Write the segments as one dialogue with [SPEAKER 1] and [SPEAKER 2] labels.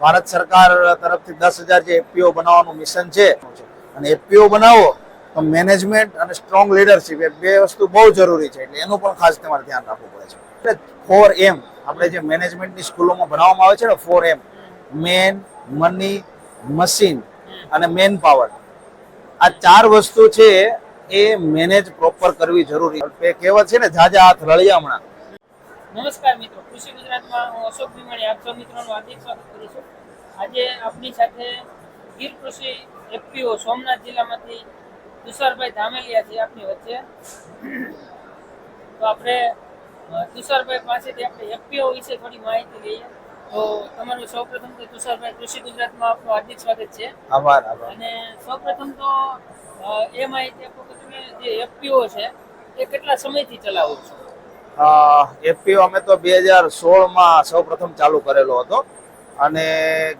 [SPEAKER 1] ભારત સરકાર તરફથી દસ હજાર જે એફપીઓ બનાવવાનું મિશન છે, અને એફપીઓ બનાવો તો મેનેજમેન્ટ અને સ્ટ્રોંગ લીડરશિપ એ બે વસ્તુ બહુ જરૂરી છે, એટલે એનું પણ ખાસ તમારે ધ્યાન રાખવું પડે છે. એટલે ફોર એમ આપણે જે મેનેજમેન્ટની સ્કૂલોમાં ભણાવવામાં આવે છે ને four M man money machine અને મેન પાવર આ ચાર વસ્તુ છે એ મેનેજ પ્રોપર કરવી જરૂરી. કહેવત છે ને જાજા હાથ રળિયા હમણાં.
[SPEAKER 2] નમસ્કાર મિત્રો. કૃષિ ગુજરાતમાં હું અશોક ભીમાણી આપ સૌ મિત્રોનું હાર્દિક સ્વાગત કરું છું. આજે આપની સાથે ગીર કૃષિ એફપીઓ સોમનાથ જિલ્લામાંથી તુષારભાઈ ધામેલિયા છે આપની વચ્ચે. તો આપણે તુષારભાઈ પાસેથી આપણે એફપીઓ વિશે થોડી માહિતી લઈએ. તો તમારું સૌપ્રથમ તો તુષારભાઈ કૃષિ ગુજરાતમાં આપનું હાર્દિક સ્વાગત છે.
[SPEAKER 1] આભાર આભાર.
[SPEAKER 2] અને સૌપ્રથમ તો એ માહિતી આપો કે તમે જે એફપીઓ છે એ કેટલા સમયથી ચલાવો છો?
[SPEAKER 1] એફપીઓ અમે તો બે હજાર સોળમાં સૌ પ્રથમ ચાલુ કરેલો હતો. અને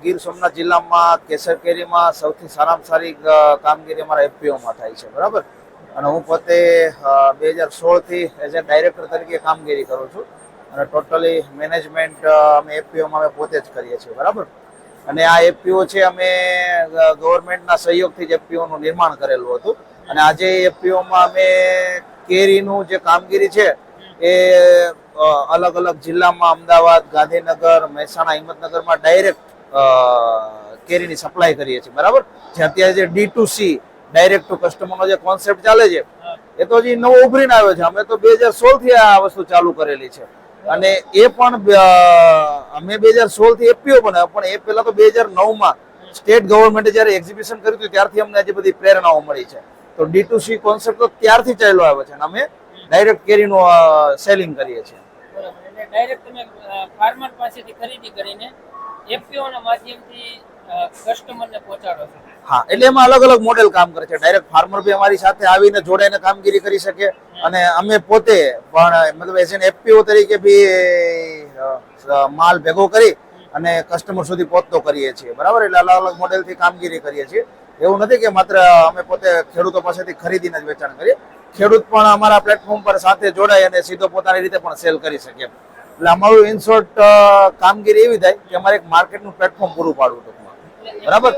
[SPEAKER 1] ગીર સોમનાથ જિલ્લામાં કેસર કેરીમાં સૌથી સારામાં સારી કામગીરી અમારા એફપીઓમાં થાય છે, બરાબર? અને હું પોતે બે હજાર સોળથી એઝ એ ડાયરેક્ટર તરીકે કામગીરી કરું છું. અને ટોટલી મેનેજમેન્ટ અમે એફપીઓમાં અમે પોતે જ કરીએ છીએ, બરાબર? અને આ એફપીઓ છે અમે ગવર્મેન્ટના સહયોગથી જ એફપીઓનું નિર્માણ કરેલું હતું. અને આજે એફપીઓમાં અમે કેરીનું જે કામગીરી છે એ અલગ અલગ જિલ્લામાં અમદાવાદ, ગાંધીનગર, મહેસાણા, હિંમતનગરમાં ડાયરેક્ટ કેરીની સપ્લાય કરીએ છીએ, બરાબર? જે અત્યારે જે D to C direct to કસ્ટમરનો જે કોન્સેપ્ટ ચાલે છે, એ તો હજી નવો ઉભરીને આવ્યો છે. અમે તો બે હજાર સોળથી આ વસ્તુ ચાલુ કરેલી છે. અને એ પણ અમે બે હજાર સોળથી એપીઓ બનાવ્યો, પણ એ પહેલા તો બે હજાર નવમાં સ્ટેટ ગવર્મેન્ટે જ્યારે એક્ઝિબિશન કર્યું હતું, ત્યારથી અમને આજે બધી પ્રેરણાઓ મળી છે. તો ડી ટુ સી કોન્સેપ્ટ તો ત્યારથી ચાલ્યો આવ્યો છે. અને અમે ડાયરેક્ટ કેરીનું સેલિંગ કરીએ છીએ.
[SPEAKER 2] બરાબર. એટલે ડાયરેક્ટ તમે ફાર્મર પાસેથી ખરીદી કરીને એફપીઓ માધ્યમથી કસ્ટમરને પહોંચાડો છો.
[SPEAKER 1] હા એટલે એમાં અલગ અલગ મોડેલ કામ કરે છે. ડાયરેક્ટ ફાર્મર બી અમારી સાથે આવીને જોડાઈને કામગીરી કરી શકે. અને અમે પોતે પણ મતલબ એઝ એન એફપીઓ તરીકે બી માલ ભેગો કરી અને કસ્ટમર સુધી પહોંચતો કરીએ છીએ. બરાબર? એટલે અલગ અલગ મોડેલથી કામગીરી કરીએ છીએ. એવું નથી કે માત્ર અમે પોતે ખેડૂતો પાસેથી ખરીદીને જ વેચાણ કરીએ. ખેડૂત પણ અમારા પ્લેટફોર્મ પર સાથે જોડાય અને સીધો પોતાની રીતે પણ સેલ કરી શકે એટલે અમારું ઇનશોર્ટ કામગીરી એવી થાય કે અમારે એક માર્કેટનું પ્લેટફોર્મ પૂરું પાડવું ટૂંકમાં બરાબર.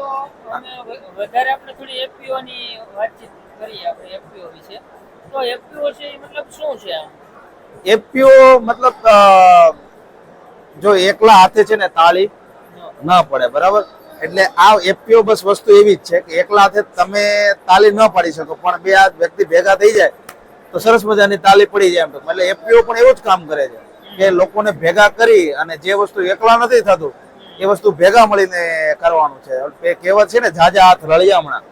[SPEAKER 2] વધારે આપણે થોડી એફપીઓ વાતચીત કરીએ આપણે એફપીઓ વિશે. તો એફપીઓ છે મતલબ શું છે
[SPEAKER 1] એફપીઓ મતલબ જો એકલા હાથે છે ને તાળી ન પડે બરાબર? એટલે આ એફપીઓ બસ વસ્તુ એવી જ છે કે એકલા તમે તાલી ન પાડી શકો, પણ બે આ વ્યક્તિ ભેગા થઈ જાય તો સરસ મજાની તાલી પડી જાય એમ તો. એટલે એફપીઓ પણ એવું જ કામ કરે છે કે લોકોને ભેગા કરી અને જે વસ્તુ એકલા નથી થતું, એ વસ્તુ ભેગા મળીને કરવાનું છે. એ કહેવત છે ને ઝાઝા હાથ રળિયા હમણાં.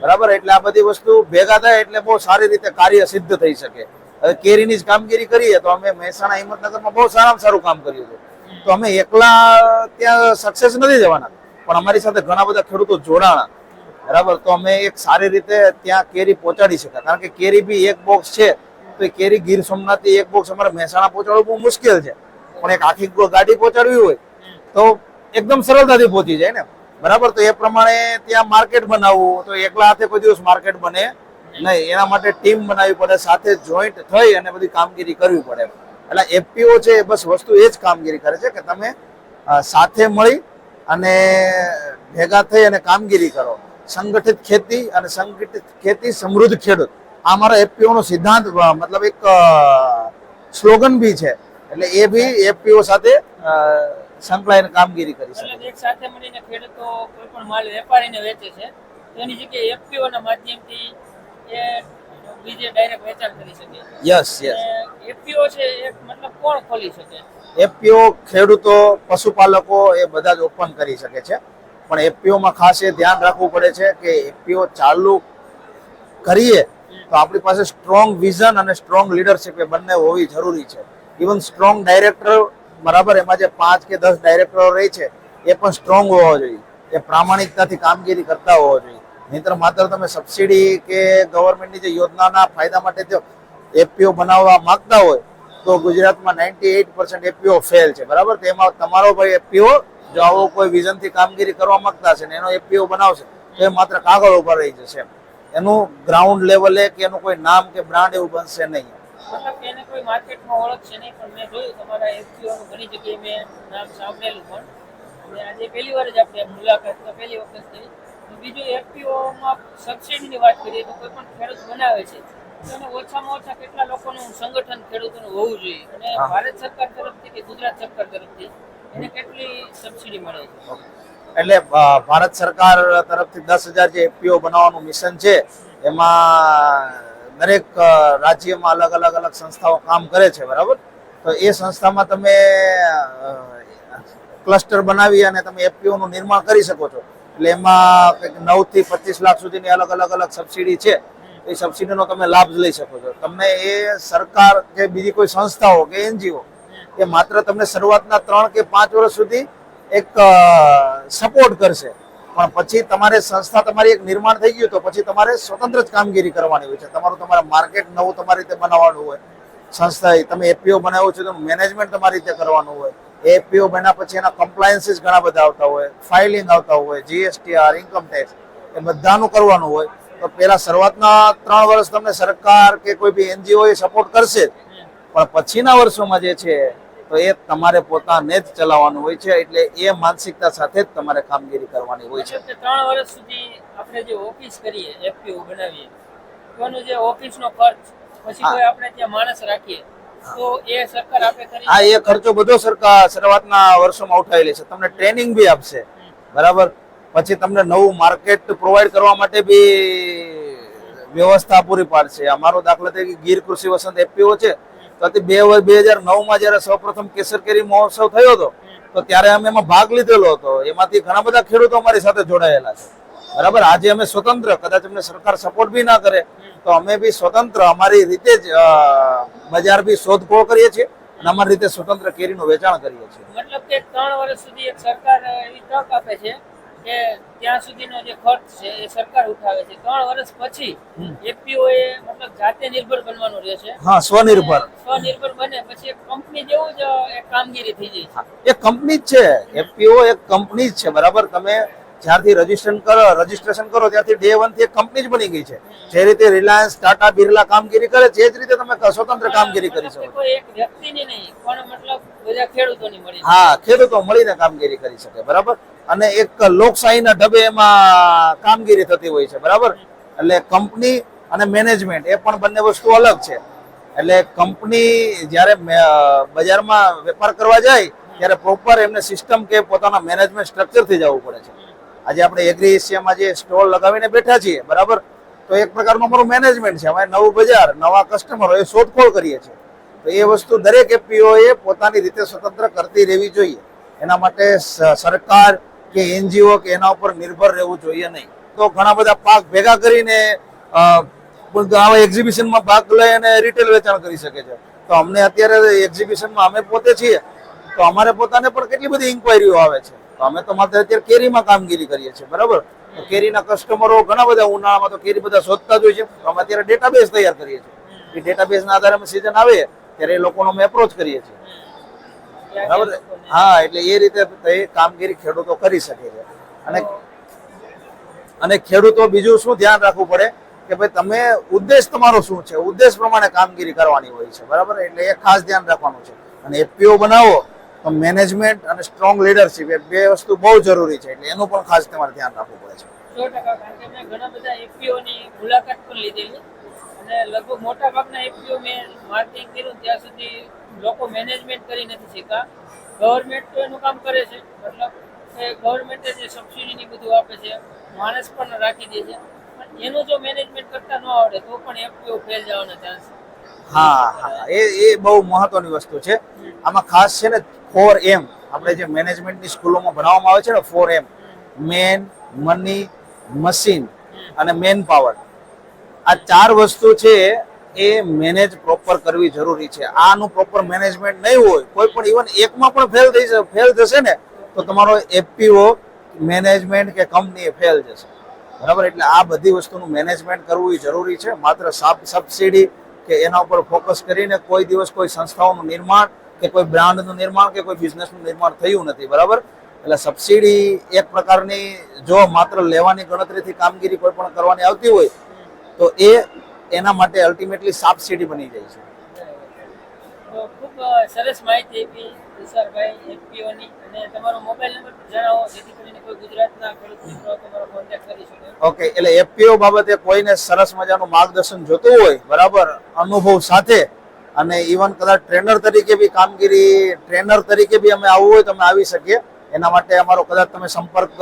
[SPEAKER 1] બરાબર? એટલે આ બધી વસ્તુ ભેગા થાય એટલે બહુ સારી રીતે કાર્ય સિદ્ધ થઈ શકે. હવે કેરીની જ કામગીરી કરીએ તો અમે મહેસાણા હિંમતનગરમાં બહુ સારામાં સારું કામ કર્યું છે. તો અમે એકલા ત્યાં સક્સેસ નથી જવાના. પણ અમારી સાથે ઘણા બધા ખેડૂતો જોડાણા. બરાબર? તો અમે એક સારી રીતે ત્યાં કેરી પહોંચાડી શક્યા. કારણ કે કેરી બી એક બોક્સ છે, તો એ કેરી ગીર સોમનાથથી એક બોક્સ અમારે મહેસાણા પહોંચાડવું બહુ મુશ્કેલ છે. પણ એક આખી ગાડી પહોંચાડવી હોય, તો એકદમ સરળતાથી પહોંચી જાય ને. બરાબર? તો એ પ્રમાણે ત્યાં માર્કેટ બનાવવું, તો એકલા હાથે કોઈ દિવસ માર્કેટ બને નહીં. એના માટે ટીમ બનાવવી પડે, સાથે જોઈન્ટ થઈ અને બધી કામગીરી કરવી પડે. એટલે એફપીઓ છે એ બસ વસ્તુ એ જ કામગીરી કરે છે કે તમે સાથે મળી અને ભેગા થઈ અને કામગીરી કરો. સંગઠિત ખેતી અને સંગઠિત ખેતી સમૃદ્ધ ખેડૂત. આ મારો એફપીઓ નો સિદ્ધાંત મતલબ એક સ્લોગન બી છે. એટલે એ બી એફપીઓ સાથે સંકળાઈને કામગીરી કરી શકે.
[SPEAKER 2] એક સાથે મળીને ખેડૂતો કોઈ પણ માલ વેપારીને વેચે છે તેની જગ્યાએ એફપીઓ ના માધ્યમથી એ બીજે ડાયરેક્ટ વેચાણ કરી શકે.
[SPEAKER 1] યસ યસ
[SPEAKER 2] એફપીઓ છે એ મતલબ કોણ ખોલી શકે?
[SPEAKER 1] એફપીઓ ખેડૂતો, પશુપાલકો એ બધા જ ઓપન કરી શકે છે. પણ એફપીઓમાં ખાસ એ ધ્યાન રાખવું પડે છે કે એફપીઓ ચાલુ કરીએ તો આપણી પાસે સ્ટ્રોંગ વિઝન અને સ્ટ્રોંગ લીડરશીપ એ બંને હોવી જરૂરી છે. ઇવન સ્ટ્રોંગ ડાયરેક્ટર બરાબર, એમાં જે પાંચ કે દસ ડાયરેક્ટરો રહે છે, એ પણ સ્ટ્રોંગ હોવા જોઈએ. એ પ્રામાણિકતાથી કામગીરી કરતા હોવા જોઈએ. નહીતર માત્ર તમે સબસિડી કે ગવર્મેન્ટની જે યોજનાના ફાયદા માટે જો એફપીઓ બનાવવા માંગતા હોય તો ગુજરાતમાં ninety eight percent APO fail છે, બરાબર? એમાં તમારો ભાઈ એપીઓ જો આવો કોઈ વિઝનથી કામગીરી કરવા માંગતા છે ને એનો એફપીઓ બનાવશે, તો એ માત્ર કાગળ ઉપર રહી જશે એનું ગ્રાઉન્ડ લેવલે કે એનું કોઈ નામ કે બ્રાન્ડ એવું બનશે નહીં.
[SPEAKER 2] મતલબ એને કોઈ માર્કેટમાં ઓળખ છે નહીં, પણ મેં જોયું તમારા એફપીઓનું ઘણી જગ્યાએ મેં નામ સાંભળેલું પણ. અને આજે પહેલી વાર જ આપણે મુલાકાત પહેલી વખત થઈ બીજું એફપીઓમાં સબસિડીની વાત કરીએ તો કોઈ પણ ખેડૂત બનાવે છે તો ઓછામાં ઓછા કેટલા લોકોનું સંગઠન ખેડૂતોનું હોવું જોઈએ. અને ભારત સરકાર તરફથી કે ગુજરાત સરકાર તરફથી એને કેટલી સબસિડી મળે છે?
[SPEAKER 1] એટલે ભારત સરકાર તરફથી દસ હજાર જે એફપીઓ બનાવવાનું મિશન છે એમાં દરેક રાજ્યમાં અલગ અલગ અલગ સંસ્થાઓ કામ કરે છે બરાબર? તો એ સંસ્થામાં તમે ક્લસ્ટર બનાવી અને તમે એફપીઓ નું નિર્માણ કરી શકો છો. એટલે એમાં કંઈક નવથી પચીસ લાખ સુધીની અલગ અલગ અલગ સબસિડી છે. એ સબસિડીનો તમે લાભ લઈ શકો છો. તમને એ સરકાર કે બીજી કોઈ સંસ્થાઓ કે એનજીઓ એ માત્ર તમને શરૂઆતના ત્રણ કે પાંચ વર્ષ સુધી એક સપોર્ટ કરશે. પણ પછી તમારે સંસ્થા તમારી એક નિર્માણ થઈ ગયું તો પછી તમારે સ્વતંત્ર જ કામગીરી કરવાની હોય છે. તમારું તમારે માર્કેટ નવું તમારી રીતે બનાવવાનું હોય. સંસ્થા તમે એપીઓ બનાવો છો તો મેનેજમેન્ટ તમારી રીતે કરવાનું હોય. એપીઓ બન્યા પછી એના કમ્પ્લાયન્સીસ ઘણા બધા આવતા હોય. ફાઇલિંગ આવતા હોય જીએસટીઆર ઇન્કમ ટેક્સ એ બધાનું કરવાનું હોય. તો પેલા શરૂઆતના ત્રણ વર્ષ તમને સરકાર કે કોઈ બી એનજીઓ એ સપોર્ટ કરશે. પણ પછીના વર્ષોમાં જે છે તો એ તમારે પોતાને જ ચલાવવાનું હોય છે એટલે એ માનસિકતા સાથે જ તમારે કામગીરી કરવાની હોય છે.
[SPEAKER 2] ત્રણ વર્ષ સુધી આપણે જે ઓફિસ કરીએ એફપીઓ બનાવીએ તો જે ઓફિસનો ખર્ચ પછી કોઈ આપણે ત્યાં માણસ રાખીએ તો એ
[SPEAKER 1] ખર્ચો બધો સરકાર શરૂઆતના વર્ષોમાં ઉઠાવેલી છે. તમને ટ્રેનિંગ બી આપશે. બરાબર? પછી તમને નવું માર્કેટ પ્રોવાઈડ કરવા માટે બી વ્યવસ્થા પૂરી પાડશે. અમારો દાખલા તરીકે ગીર કૃષિ વસંત એપીઓ છે, તો તે બે બે હજાર નવમાં જ્યારે સૌપ્રથમ કેસર કેરી મહોત્સવ થયો હતો, તો ત્યારે અમે એમાં ભાગ લીધેલો હતો. એમાંથી ઘણા બધા ખેડૂતો અમારી સાથે જોડાયેલા છે. બરાબર? આજે અમે સ્વતંત્ર, કદાચ અમને સરકાર સપોર્ટ બી ના કરે, તો અમે બી સ્વતંત્ર અમારી રીતે જ બજાર બી શોધખોળ કરીએ છીએ અને અમારી રીતે સ્વતંત્ર કેરીનું વેચાણ કરીએ છીએ.
[SPEAKER 2] મતલબ કે ત્રણ વર્ષ સુધી એક સરકાર એવી તક આપે છે. કે ત્યાં સુધીનો જે ખર્ચ છે એ સરકાર ઉઠાવે છે. ત્રણ વર્ષ પછી એફપીઓ એ મતલબ જાતે નિર્ભર બનવાનું રહેશે
[SPEAKER 1] હા સ્વનિર્ભર.
[SPEAKER 2] સ્વનિર્ભર બને પછી એક કંપની જેવું જ એક કામગીરી થઈ જાય છે.
[SPEAKER 1] એક કંપની જ છે. એફપીઓ એક કંપની જ છે બરાબર? તમે જ્યારથી રજીસ્ટ્રેશન કરો રજીસ્ટ્રેશન કરો ત્યારથી ડે વનથી એક કંપની જ બની ગઈ છે. જે રીતે રિલાયન્સ ટાટા બિરલા કામગીરી કરે છે એ જ રીતે તમે સ્વતંત્ર કામગીરી કરી શકો.
[SPEAKER 2] એક વ્યક્તિની નહીં પણ મતલબ બધા ખેડૂતોની મળી
[SPEAKER 1] હા ખેડૂતો મળીને કામગીરી કરી શકે બરાબર? અને એક લોકશાહીના ઢબે એમાં કામગીરી થતી હોય છે, બરાબર? એટલે કંપની અને મેનેજમેન્ટ એ પણ બંને વસ્તુ અલગ છે. એટલે કંપની જ્યારે બજારમાં વેપાર કરવા જાય, ત્યારે પ્રોપર એમને સિસ્ટમ કે પોતાના મેનેજમેન્ટ સ્ટ્રક્ચરથી જવું પડે છે. આજે આપણે એગ્રી એશિયામાં જે સ્ટોલ લગાવીને બેઠા છીએ, બરાબર? તો એક પ્રકારનું અમારું મેનેજમેન્ટ છે. અમે નવું બજાર, નવા કસ્ટમરો એ શોધખોળ કરીએ છીએ. તો એ વસ્તુ દરેક એપીઓએ પોતાની રીતે સ્વતંત્ર કરતી રહેવી જોઈએ. એના માટે સરકાર કે એનજીઓ કે એના ઉપર નિર્ભર રહેવું જોઈએ નહીં. તો ઘણા બધા પાક ભેગા કરીને આવા એક્ઝિબિશનમાં ભાગ લઈ અને રિટેલ વેચાણ કરી શકે છે. તો અમને અત્યારે એક્ઝિબિશનમાં અમે પોતે છીએ. તો અમારે પોતાને પણ કેટલી બધી ઇન્ક્વાયરીઓ આવે છે. તો અમે તો માત્ર અત્યારે કેરીમાં કામગીરી કરીએ છીએ, બરાબર? તો કેરીના કસ્ટમરો ઘણા બધા ઉનાળામાં તો કેરી બધા શોધતા જ હોય છે. તો અમે અત્યારે ડેટાબેઝ તૈયાર કરીએ છીએ. એ ડેટાબેઝના આધારે અમે સિઝન આવે, ત્યારે એ લોકોનો અમે એપ્રોચ કરીએ છીએ. બરાબર? હા, એટલે એ રીતે કામગીરી ખેડૂતો કરી શકે છે. અને અને ખેડૂતો બીજું શું ધ્યાન રાખવું પડે કે ભાઈ તમે ઉદ્દેશ તમારો શું છે? ઉદ્દેશ પ્રમાણે કામગીરી કરવાની હોય છે, બરાબર? એટલે એ ખાસ ધ્યાન રાખવાનું છે. અને એપીઓ બનાવો તો મેનેજમેન્ટ અને સ્ટ્રોંગ લીડરશીપ એ બે વસ્તુ બહુ જરૂરી છે, એટલે એનું પણ ખાસ તમારે ધ્યાન રાખવું પડે છે.
[SPEAKER 2] મુલાકાત પણ લીધેલી. અને લગભગ મોટા ભાગના એફપીઓ મેં માર્કેટિંગ કર્યું, ત્યાં સુધી લોકો મેનેજમેન્ટ કરી નથી શીખતા ગવર્મેન્ટ તો એનું કામ કરે છે. મતલબ કે ગવર્મેન્ટે જે સબસિડી ની બધું આપે છે, માણસ પણ રાખી દે છે. પણ એનું જો મેનેજમેન્ટ કરતા ન આવડે, તો પણ એફપીઓ ફેલ જવાના ચાન્સ
[SPEAKER 1] હા હા એ એ બહુ મહત્વની વસ્તુ છે. આમાં ખાસ છે ને ફોર એમ આપણે જે મેનેજમેન્ટની સ્કૂલોમાં ભણાવવામાં આવે છે ને four M man money machine અને મેન પાવર આ ચાર વસ્તુ છે એ મેનેજ પ્રોપર કરવી જરૂરી છે. આનું પ્રોપર મેનેજમેન્ટ નહીં હોય, કોઈ પણ ઇવન એકમાં પણ ફેલ થઈ જશે ફેલ જશે ને, તો તમારો એફપીઓ મેનેજમેન્ટ કે કંપની ફેલ જશે. બરાબર? એટલે આ બધી વસ્તુનું મેનેજમેન્ટ કરવું એ જરૂરી છે. માત્ર સબ સબસિડી કે એના ઉપર ફોકસ કરીને કોઈ દિવસ કોઈ સંસ્થાઓનું નિર્માણ કે કોઈ બ્રાન્ડનું નિર્માણ કે કોઈ બિઝનેસનું નિર્માણ થયું નથી. બરાબર? એટલે સબસિડી એક પ્રકારની જો માત્ર લેવાની ગણતરીથી કામગીરી કોઈ પણ કરવાની આવતી હોય, તો એ એના માટે અલ્ટિમેટલી સબસિડી બની જાય છે.
[SPEAKER 2] ખૂબ સરસ માહિતી આપી તુષારભાઈ એફપીઓની અને તમારો મોબાઈલ નંબર જણાવો જેથી કરીને કોઈ ગુજરાતના ખેડૂત મિત્રો તમારો કોન્ટેક્ટ કરી શકે.
[SPEAKER 1] ઓકે એટલે એફપીઓ બાબતે કોઈને સરસ મજાનું માર્ગદર્શન જોતું હોય બરાબર અનુભવ સાથે અને ઇવન કદાચ ટ્રેનર તરીકે બી કામગીરી ટ્રેનર તરીકે બી અમે આવવું હોય તો અમે આવી શકીએ. એના માટે અમારો કદાચ તમે સંપર્ક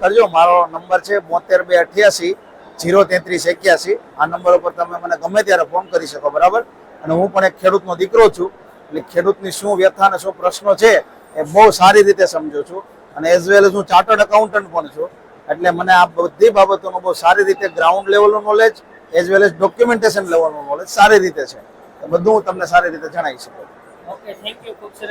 [SPEAKER 1] કરજો. મારો નંબર છે બોતેર બે અઠ્યાસી જીરો તેત્રીસ એક્યાસી. આ નંબર ઉપર તમે મને ગમે ત્યારે ફોન કરી શકો, બરાબર? અને હું પણ એક ખેડૂતનો દીકરો છું. એટલે ખેડૂતની શું વ્યથા અને શું પ્રશ્નો છે એ બહુ સારી રીતે સમજુ છું. અને એઝ વેલ એઝ હું ચાર્ટર્ડ એકાઉન્ટન્ટ પણ છું. એટલે મને આ બધી બાબતોનું બહુ સારી રીતે ground લેવલનું knowledge as well as documentation લેવલનું knowledge સારી રીતે છે. બધું હું તમને સારી રીતે જણાવી શકું.
[SPEAKER 2] Okay thank you